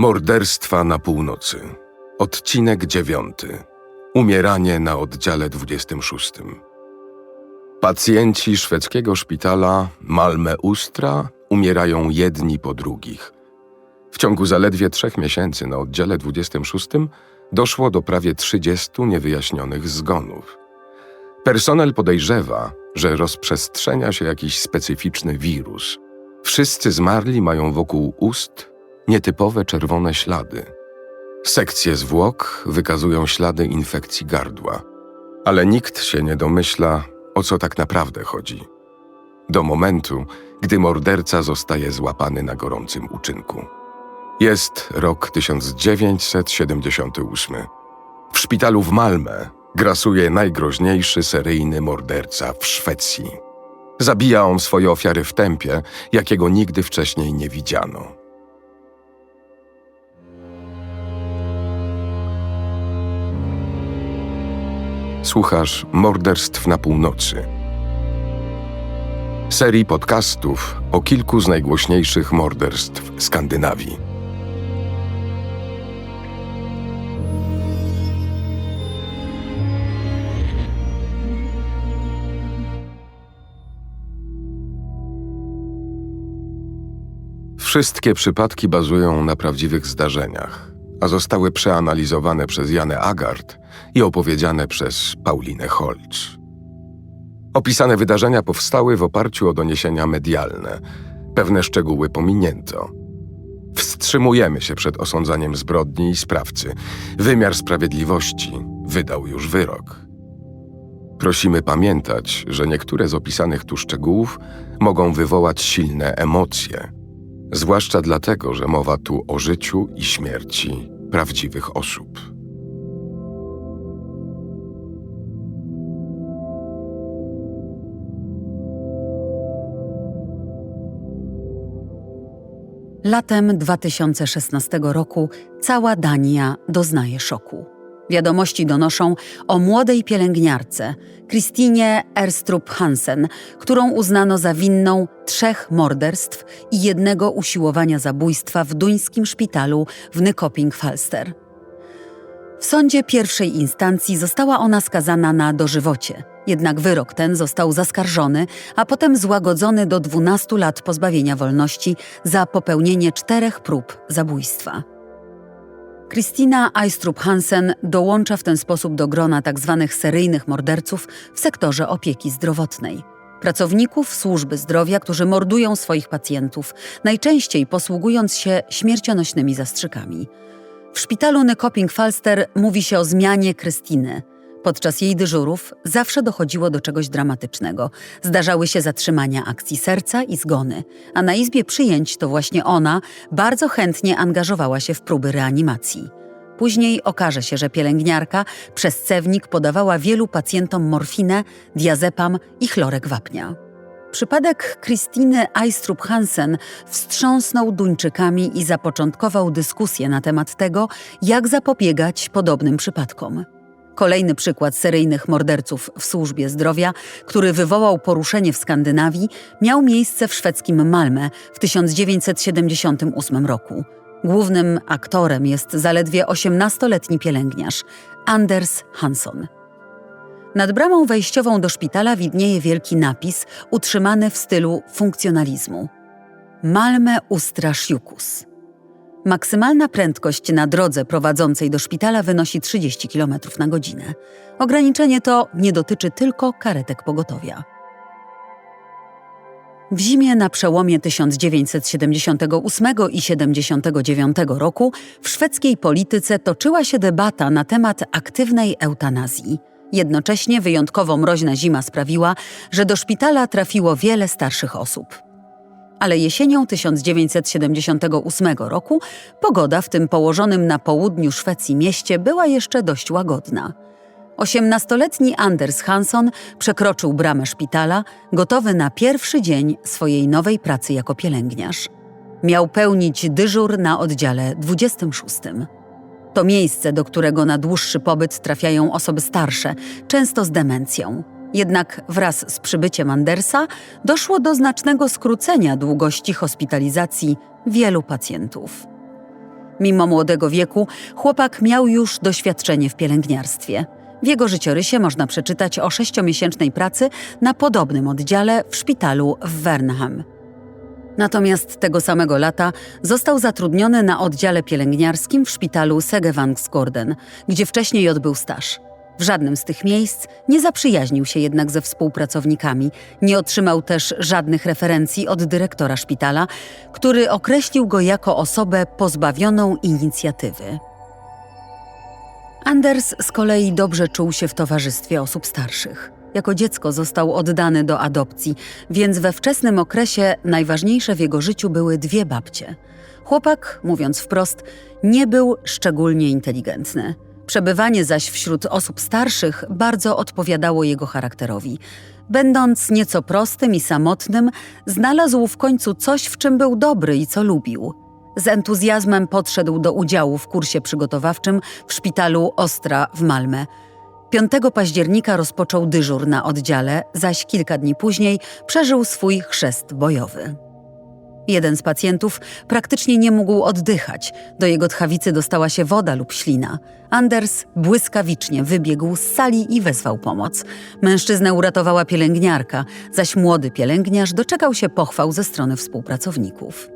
Morderstwa na północy. Odcinek dziewiąty. Umieranie na oddziale 26. Pacjenci szwedzkiego szpitala Malmö Ustra umierają jedni po drugich. W ciągu zaledwie trzech miesięcy na oddziale 26 doszło do prawie 30 niewyjaśnionych zgonów. Personel podejrzewa, że rozprzestrzenia się jakiś specyficzny wirus. Wszyscy zmarli mają wokół ust nietypowe czerwone ślady. Sekcje zwłok wykazują ślady infekcji gardła, ale nikt się nie domyśla, o co tak naprawdę chodzi. Do momentu, gdy morderca zostaje złapany na gorącym uczynku. Jest rok 1978. W szpitalu w Malmö grasuje najgroźniejszy seryjny morderca w Szwecji. Zabija on swoje ofiary w tempie, jakiego nigdy wcześniej nie widziano. Słuchasz Morderstw na północy. Serii podcastów o kilku z najgłośniejszych morderstw Skandynawii. Wszystkie przypadki bazują na prawdziwych zdarzeniach, a zostały przeanalizowane przez Janę Agard i opowiedziane przez Paulinę Holz. Opisane wydarzenia powstały w oparciu o doniesienia medialne. Pewne szczegóły pominięto. Wstrzymujemy się przed osądzaniem zbrodni i sprawcy. Wymiar sprawiedliwości wydał już wyrok. Prosimy pamiętać, że niektóre z opisanych tu szczegółów mogą wywołać silne emocje, zwłaszcza dlatego, że mowa tu o życiu i śmierci prawdziwych osób. Latem 2016 roku cała Dania doznaje szoku. Wiadomości donoszą o młodej pielęgniarce, Kristinie Erstrup Hansen, którą uznano za winną trzech morderstw i jednego usiłowania zabójstwa w duńskim szpitalu w Nykoping Falster. W sądzie pierwszej instancji została ona skazana na dożywocie, jednak wyrok ten został zaskarżony, a potem złagodzony do 12 lat pozbawienia wolności za popełnienie czterech prób zabójstwa. Kristina Aistrup Hansen dołącza w ten sposób do grona tzw. seryjnych morderców w sektorze opieki zdrowotnej. Pracowników służby zdrowia, którzy mordują swoich pacjentów, najczęściej posługując się śmiercionośnymi zastrzykami. W szpitalu Nykoping Falster mówi się o zmianie Krystyny. Podczas jej dyżurów zawsze dochodziło do czegoś dramatycznego. Zdarzały się zatrzymania akcji serca i zgony, a na izbie przyjęć to właśnie ona bardzo chętnie angażowała się w próby reanimacji. Później okaże się, że pielęgniarka przez cewnik podawała wielu pacjentom morfinę, diazepam i chlorek wapnia. Przypadek Krystyny Aistrup Hansen wstrząsnął Duńczykami i zapoczątkował dyskusję na temat tego, jak zapobiegać podobnym przypadkom. Kolejny przykład seryjnych morderców w służbie zdrowia, który wywołał poruszenie w Skandynawii, miał miejsce w szwedzkim Malmö w 1978 roku. Głównym aktorem jest zaledwie 18-letni pielęgniarz Anders Hansson. Nad bramą wejściową do szpitala widnieje wielki napis utrzymany w stylu funkcjonalizmu. Malmö Ustra Sjukus. Maksymalna prędkość na drodze prowadzącej do szpitala wynosi 30 km na godzinę. Ograniczenie to nie dotyczy tylko karetek pogotowia. W zimie na przełomie 1978 i 79 roku w szwedzkiej polityce toczyła się debata na temat aktywnej eutanazji. Jednocześnie wyjątkowo mroźna zima sprawiła, że do szpitala trafiło wiele starszych osób ale jesienią 1978 roku pogoda w tym położonym na południu Szwecji mieście była jeszcze dość łagodna. Osiemnastoletni Anders Hansson przekroczył bramę szpitala, gotowy na pierwszy dzień swojej nowej pracy jako pielęgniarz. Miał pełnić dyżur na oddziale 26. To miejsce, do którego na dłuższy pobyt trafiają osoby starsze, często z demencją. Jednak wraz z przybyciem Andersa doszło do znacznego skrócenia długości hospitalizacji wielu pacjentów. Mimo młodego wieku, chłopak miał już doświadczenie w pielęgniarstwie. W jego życiorysie można przeczytać o sześciomiesięcznej pracy na podobnym oddziale w szpitalu w Wernham. Natomiast tego samego lata został zatrudniony na oddziale pielęgniarskim w szpitalu Segevangsgården, gdzie wcześniej odbył staż. W żadnym z tych miejsc nie zaprzyjaźnił się jednak ze współpracownikami, nie otrzymał też żadnych referencji od dyrektora szpitala, który określił go jako osobę pozbawioną inicjatywy. Anders z kolei dobrze czuł się w towarzystwie osób starszych. Jako dziecko został oddany do adopcji, więc we wczesnym okresie najważniejsze w jego życiu były dwie babcie. Chłopak, mówiąc wprost, nie był szczególnie inteligentny. Przebywanie zaś wśród osób starszych bardzo odpowiadało jego charakterowi. Będąc nieco prostym i samotnym, znalazł w końcu coś, w czym był dobry i co lubił. Z entuzjazmem podszedł do udziału w kursie przygotowawczym w szpitalu Ostra w Malmę. 5 października rozpoczął dyżur na oddziale, zaś kilka dni później przeżył swój chrzest bojowy. Jeden z pacjentów praktycznie nie mógł oddychać. Do jego tchawicy dostała się woda lub ślina. Anders błyskawicznie wybiegł z sali i wezwał pomoc. Mężczyznę uratowała pielęgniarka, zaś młody pielęgniarz doczekał się pochwał ze strony współpracowników.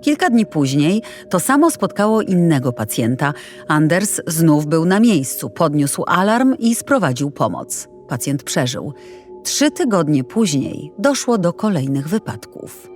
Kilka dni później to samo spotkało innego pacjenta. Anders znów był na miejscu, podniósł alarm i sprowadził pomoc. Pacjent przeżył. Trzy tygodnie później doszło do kolejnych wypadków.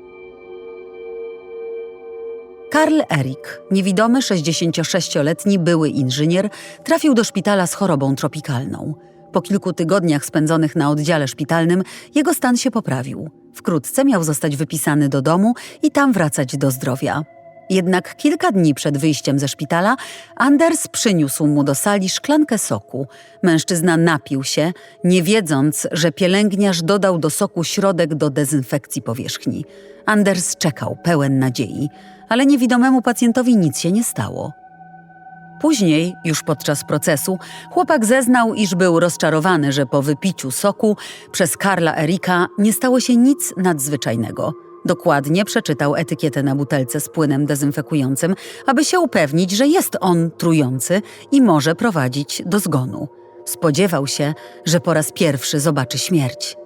Karl Erik, niewidomy 66-letni były inżynier, trafił do szpitala z chorobą tropikalną. Po kilku tygodniach spędzonych na oddziale szpitalnym jego stan się poprawił. Wkrótce miał zostać wypisany do domu i tam wracać do zdrowia. Jednak kilka dni przed wyjściem ze szpitala Anders przyniósł mu do sali szklankę soku. Mężczyzna napił się, nie wiedząc, że pielęgniarz dodał do soku środek do dezynfekcji powierzchni. Anders czekał, pełen nadziei, ale niewidomemu pacjentowi nic się nie stało. Później, już podczas procesu, chłopak zeznał, iż był rozczarowany, że po wypiciu soku przez Karla Erika nie stało się nic nadzwyczajnego. Dokładnie przeczytał etykietę na butelce z płynem dezynfekującym, aby się upewnić, że jest on trujący i może prowadzić do zgonu. Spodziewał się, że po raz pierwszy zobaczy śmierć.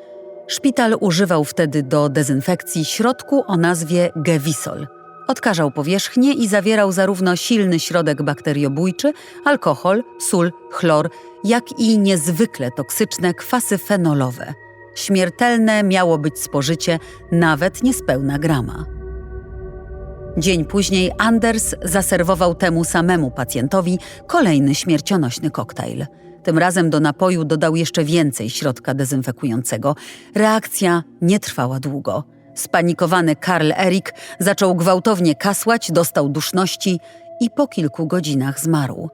Szpital używał wtedy do dezynfekcji środku o nazwie Gewisol. Odkażał powierzchnię i zawierał zarówno silny środek bakteriobójczy, alkohol, sól, chlor, jak i niezwykle toksyczne kwasy fenolowe. Śmiertelne miało być spożycie nawet niespełna grama. Dzień później Anders zaserwował temu samemu pacjentowi kolejny śmiercionośny koktajl. Tym razem do napoju dodał jeszcze więcej środka dezynfekującego. Reakcja nie trwała długo. Spanikowany Karl Erik zaczął gwałtownie kasłać, dostał duszności i po kilku godzinach zmarł.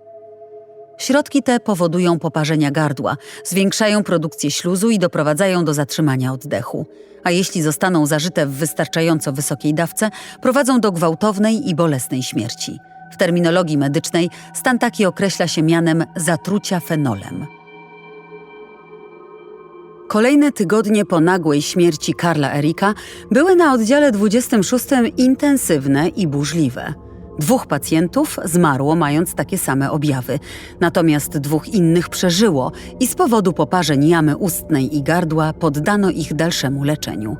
Środki te powodują poparzenia gardła, zwiększają produkcję śluzu i doprowadzają do zatrzymania oddechu. A jeśli zostaną zażyte w wystarczająco wysokiej dawce, prowadzą do gwałtownej i bolesnej śmierci. W terminologii medycznej stan taki określa się mianem zatrucia fenolem. Kolejne tygodnie po nagłej śmierci Karla Erika były na oddziale 26 intensywne i burzliwe. Dwóch pacjentów zmarło mając takie same objawy, natomiast dwóch innych przeżyło i z powodu poparzeń jamy ustnej i gardła poddano ich dalszemu leczeniu.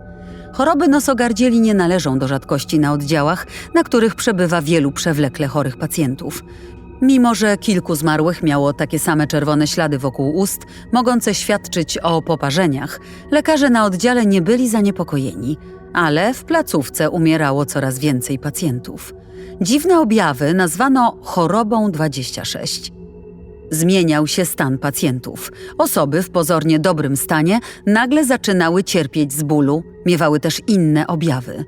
Choroby nosogardzieli nie należą do rzadkości na oddziałach, na których przebywa wielu przewlekle chorych pacjentów. Mimo, że kilku zmarłych miało takie same czerwone ślady wokół ust, mogące świadczyć o poparzeniach, lekarze na oddziale nie byli zaniepokojeni, ale w placówce umierało coraz więcej pacjentów. Dziwne objawy nazwano chorobą 26. Zmieniał się stan pacjentów. Osoby w pozornie dobrym stanie nagle zaczynały cierpieć z bólu, miewały też inne objawy.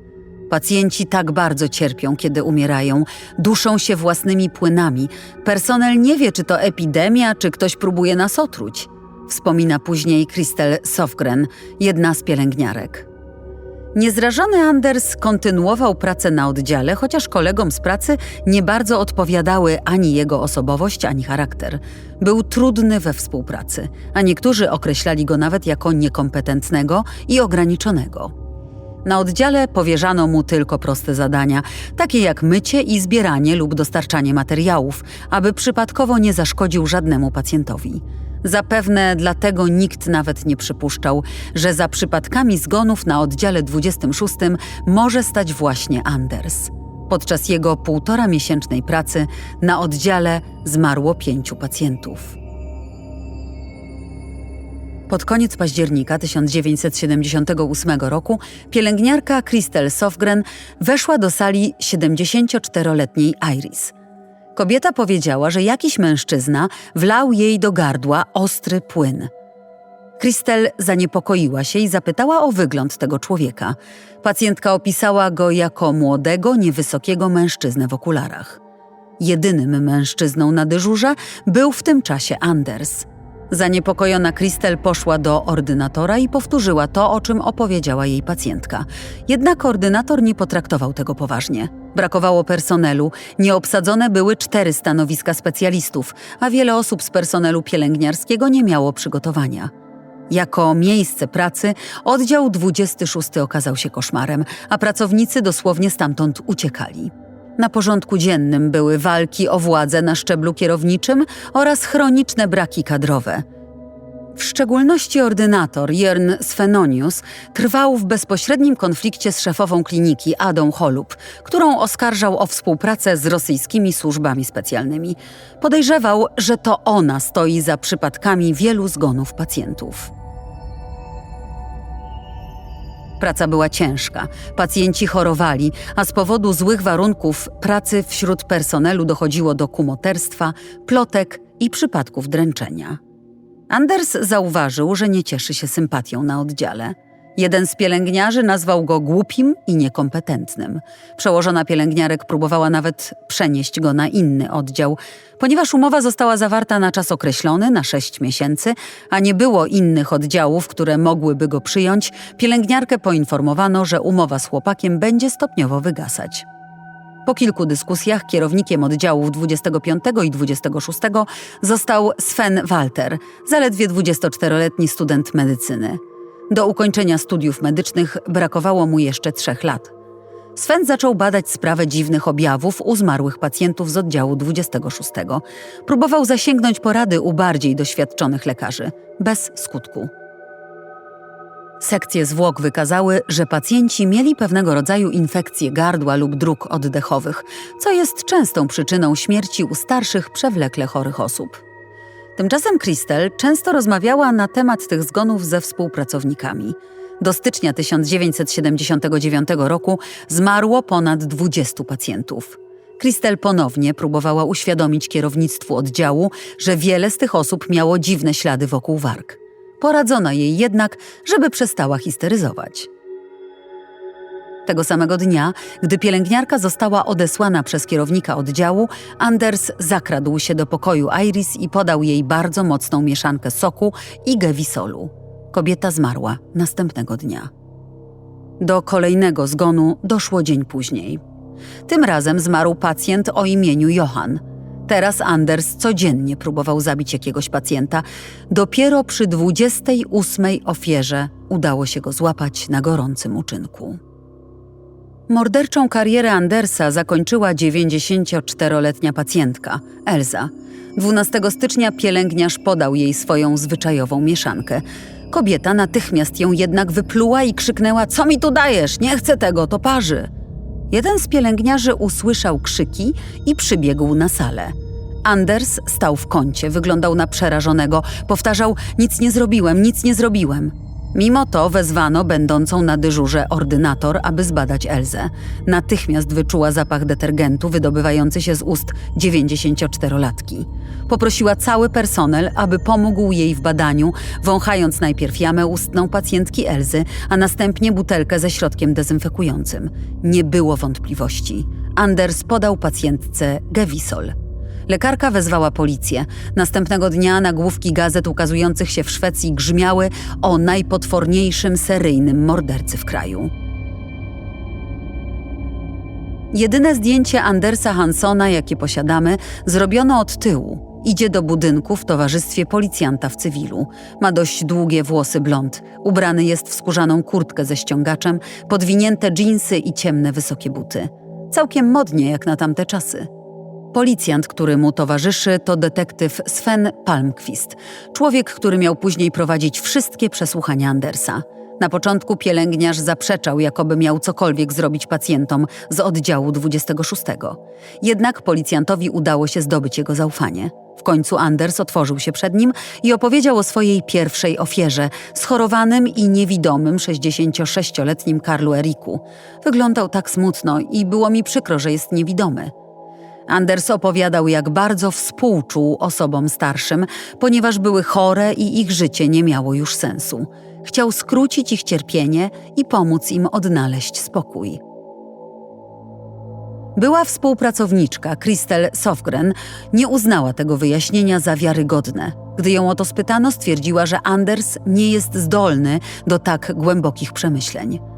Pacjenci tak bardzo cierpią, kiedy umierają, duszą się własnymi płynami. Personel nie wie, czy to epidemia, czy ktoś próbuje nas otruć. Wspomina później Kristel Sofgren, jedna z pielęgniarek. Niezrażony Anders kontynuował pracę na oddziale, chociaż kolegom z pracy nie bardzo odpowiadały ani jego osobowość, ani charakter. Był trudny we współpracy, a niektórzy określali go nawet jako niekompetentnego i ograniczonego. Na oddziale powierzano mu tylko proste zadania, takie jak mycie i zbieranie lub dostarczanie materiałów, aby przypadkowo nie zaszkodził żadnemu pacjentowi. Zapewne dlatego nikt nawet nie przypuszczał, że za przypadkami zgonów na oddziale 26 może stać właśnie Anders. Podczas jego półtora miesięcznej pracy na oddziale zmarło pięciu pacjentów. Pod koniec października 1978 roku pielęgniarka Christel Sofgren weszła do sali 74-letniej Iris. Kobieta powiedziała, że jakiś mężczyzna wlał jej do gardła ostry płyn. Christel zaniepokoiła się i zapytała o wygląd tego człowieka. Pacjentka opisała go jako młodego, niewysokiego mężczyznę w okularach. Jedynym mężczyzną na dyżurze był w tym czasie Anders. Zaniepokojona Christel poszła do ordynatora i powtórzyła to, o czym opowiedziała jej pacjentka. Jednak ordynator nie potraktował tego poważnie. Brakowało personelu, nieobsadzone były cztery stanowiska specjalistów, a wiele osób z personelu pielęgniarskiego nie miało przygotowania. Jako miejsce pracy oddział 26 okazał się koszmarem, a pracownicy dosłownie stamtąd uciekali. Na porządku dziennym były walki o władzę na szczeblu kierowniczym oraz chroniczne braki kadrowe. W szczególności ordynator Jörn Svenonius trwał w bezpośrednim konflikcie z szefową kliniki Adą Holub, którą oskarżał o współpracę z rosyjskimi służbami specjalnymi. Podejrzewał, że to ona stoi za przypadkami wielu zgonów pacjentów. Praca była ciężka, pacjenci chorowali, a z powodu złych warunków pracy wśród personelu dochodziło do kumoterstwa, plotek i przypadków dręczenia. Anders zauważył, że nie cieszy się sympatią na oddziale. Jeden z pielęgniarzy nazwał go głupim i niekompetentnym. Przełożona pielęgniarek próbowała nawet przenieść go na inny oddział. Ponieważ umowa została zawarta na czas określony, na sześć miesięcy, a nie było innych oddziałów, które mogłyby go przyjąć, pielęgniarkę poinformowano, że umowa z chłopakiem będzie stopniowo wygasać. Po kilku dyskusjach kierownikiem oddziałów 25 i 26 został Sven Walter, zaledwie 24-letni student medycyny. Do ukończenia studiów medycznych brakowało mu jeszcze trzech lat. Sven zaczął badać sprawę dziwnych objawów u zmarłych pacjentów z oddziału 26. Próbował zasięgnąć porady u bardziej doświadczonych lekarzy, bez skutku. Sekcje zwłok wykazały, że pacjenci mieli pewnego rodzaju infekcje gardła lub dróg oddechowych, co jest częstą przyczyną śmierci u starszych, przewlekle chorych osób. Tymczasem Christel często rozmawiała na temat tych zgonów ze współpracownikami. Do stycznia 1979 roku zmarło ponad 20 pacjentów. Christel ponownie próbowała uświadomić kierownictwu oddziału, że wiele z tych osób miało dziwne ślady wokół warg. Poradzono jej jednak, żeby przestała histeryzować. Tego samego dnia, gdy pielęgniarka została odesłana przez kierownika oddziału, Anders zakradł się do pokoju Iris i podał jej bardzo mocną mieszankę soku i gewisolu. Kobieta zmarła następnego dnia. Do kolejnego zgonu doszło dzień później. Tym razem zmarł pacjent o imieniu Johan. Teraz Anders codziennie próbował zabić jakiegoś pacjenta. Dopiero przy 28 ofierze udało się go złapać na gorącym uczynku. Morderczą karierę Andersa zakończyła 94-letnia pacjentka, Elza. 12 stycznia pielęgniarz podał jej swoją zwyczajową mieszankę. Kobieta natychmiast ją jednak wypluła i krzyknęła: Co mi tu dajesz? Nie chcę tego, to parzy. Jeden z pielęgniarzy usłyszał krzyki i przybiegł na salę. Anders stał w kącie, wyglądał na przerażonego, powtarzał: Nic nie zrobiłem, nic nie zrobiłem. Mimo to wezwano będącą na dyżurze ordynator, aby zbadać Elzę. Natychmiast wyczuła zapach detergentu wydobywający się z ust 94-latki. Poprosiła cały personel, aby pomógł jej w badaniu, wąchając najpierw jamę ustną pacjentki Elzy, a następnie butelkę ze środkiem dezynfekującym. Nie było wątpliwości. Anders podał pacjentce Gewisol. Lekarka wezwała policję. Następnego dnia nagłówki gazet ukazujących się w Szwecji grzmiały o najpotworniejszym seryjnym mordercy w kraju. Jedyne zdjęcie Andersa Hansona, jakie posiadamy, zrobiono od tyłu. Idzie do budynku w towarzystwie policjanta w cywilu. Ma dość długie włosy blond. Ubrany jest w skórzaną kurtkę ze ściągaczem, podwinięte dżinsy i ciemne wysokie buty. Całkiem modnie jak na tamte czasy. Policjant, który mu towarzyszy, to detektyw Sven Palmqvist, człowiek, który miał później prowadzić wszystkie przesłuchania Andersa. Na początku pielęgniarz zaprzeczał, jakoby miał cokolwiek zrobić pacjentom z oddziału 26. Jednak policjantowi udało się zdobyć jego zaufanie. W końcu Anders otworzył się przed nim i opowiedział o swojej pierwszej ofierze, schorowanym i niewidomym 66-letnim Karlu Eriku. Wyglądał tak smutno i było mi przykro, że jest niewidomy. Anders opowiadał, jak bardzo współczuł osobom starszym, ponieważ były chore i ich życie nie miało już sensu. Chciał skrócić ich cierpienie i pomóc im odnaleźć spokój. Była współpracowniczka, Kristel Sofgren, nie uznała tego wyjaśnienia za wiarygodne. Gdy ją o to spytano, stwierdziła, że Anders nie jest zdolny do tak głębokich przemyśleń.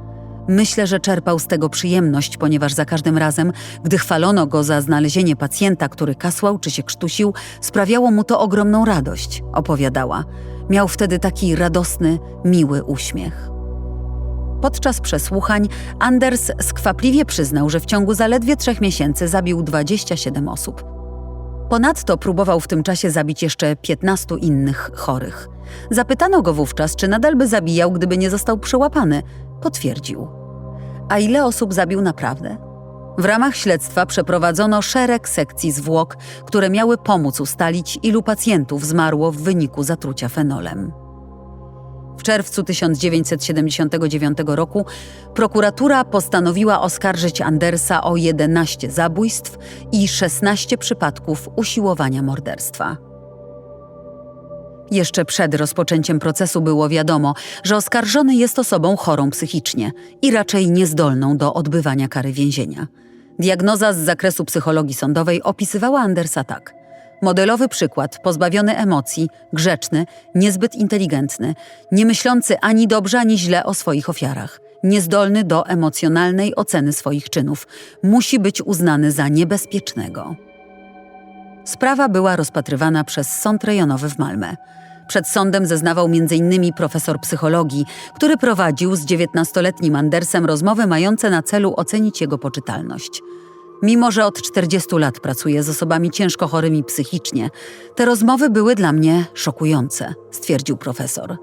Myślę, że czerpał z tego przyjemność, ponieważ za każdym razem, gdy chwalono go za znalezienie pacjenta, który kasłał czy się krztusił, sprawiało mu to ogromną radość, opowiadała. Miał wtedy taki radosny, miły uśmiech. Podczas przesłuchań Anders skwapliwie przyznał, że w ciągu zaledwie trzech miesięcy zabił 27 osób. Ponadto próbował w tym czasie zabić jeszcze 15 innych chorych. Zapytano go wówczas, czy nadal by zabijał, gdyby nie został przyłapany. Potwierdził. A ile osób zabił naprawdę? W ramach śledztwa przeprowadzono szereg sekcji zwłok, które miały pomóc ustalić, ilu pacjentów zmarło w wyniku zatrucia fenolem. W czerwcu 1979 roku prokuratura postanowiła oskarżyć Andersa o 11 zabójstw i 16 przypadków usiłowania morderstwa. Jeszcze przed rozpoczęciem procesu było wiadomo, że oskarżony jest osobą chorą psychicznie i raczej niezdolną do odbywania kary więzienia. Diagnoza z zakresu psychologii sądowej opisywała Andersa tak. Modelowy przykład, pozbawiony emocji, grzeczny, niezbyt inteligentny, nie myślący ani dobrze, ani źle o swoich ofiarach, niezdolny do emocjonalnej oceny swoich czynów, musi być uznany za niebezpiecznego. Sprawa była rozpatrywana przez sąd rejonowy w Malmę. Przed sądem zeznawał m.in. profesor psychologii, który prowadził z 19-letnim Andersem rozmowy mające na celu ocenić jego poczytalność. Mimo, że od 40 lat pracuję z osobami ciężko chorymi psychicznie, te rozmowy były dla mnie szokujące, stwierdził profesor.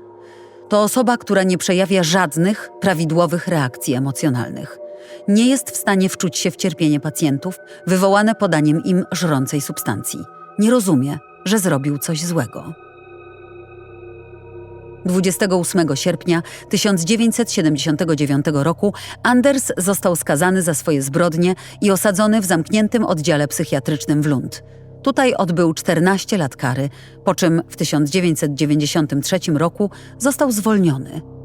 To osoba, która nie przejawia żadnych prawidłowych reakcji emocjonalnych. Nie jest w stanie wczuć się w cierpienie pacjentów wywołane podaniem im żrącej substancji. Nie rozumie, że zrobił coś złego. 28 sierpnia 1979 roku Anders został skazany za swoje zbrodnie i osadzony w zamkniętym oddziale psychiatrycznym w Lund. Tutaj odbył 14 lat kary, po czym w 1993 roku został zwolniony.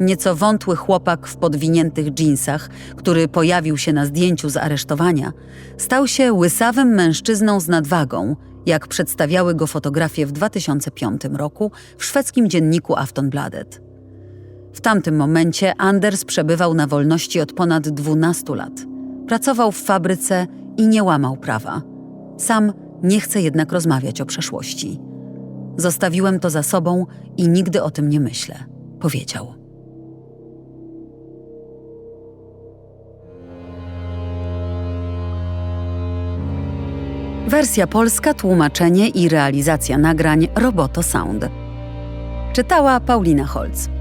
Nieco wątły chłopak w podwiniętych dżinsach, który pojawił się na zdjęciu z aresztowania, stał się łysawym mężczyzną z nadwagą, jak przedstawiały go fotografie w 2005 roku w szwedzkim dzienniku Aftonbladet. W tamtym momencie Anders przebywał na wolności od ponad 12 lat. Pracował w fabryce i nie łamał prawa. Sam nie chce jednak rozmawiać o przeszłości. Zostawiłem to za sobą i nigdy o tym nie myślę, powiedział. Wersja polska, tłumaczenie i realizacja nagrań Roboto Sound. Czytała Paulina Holz.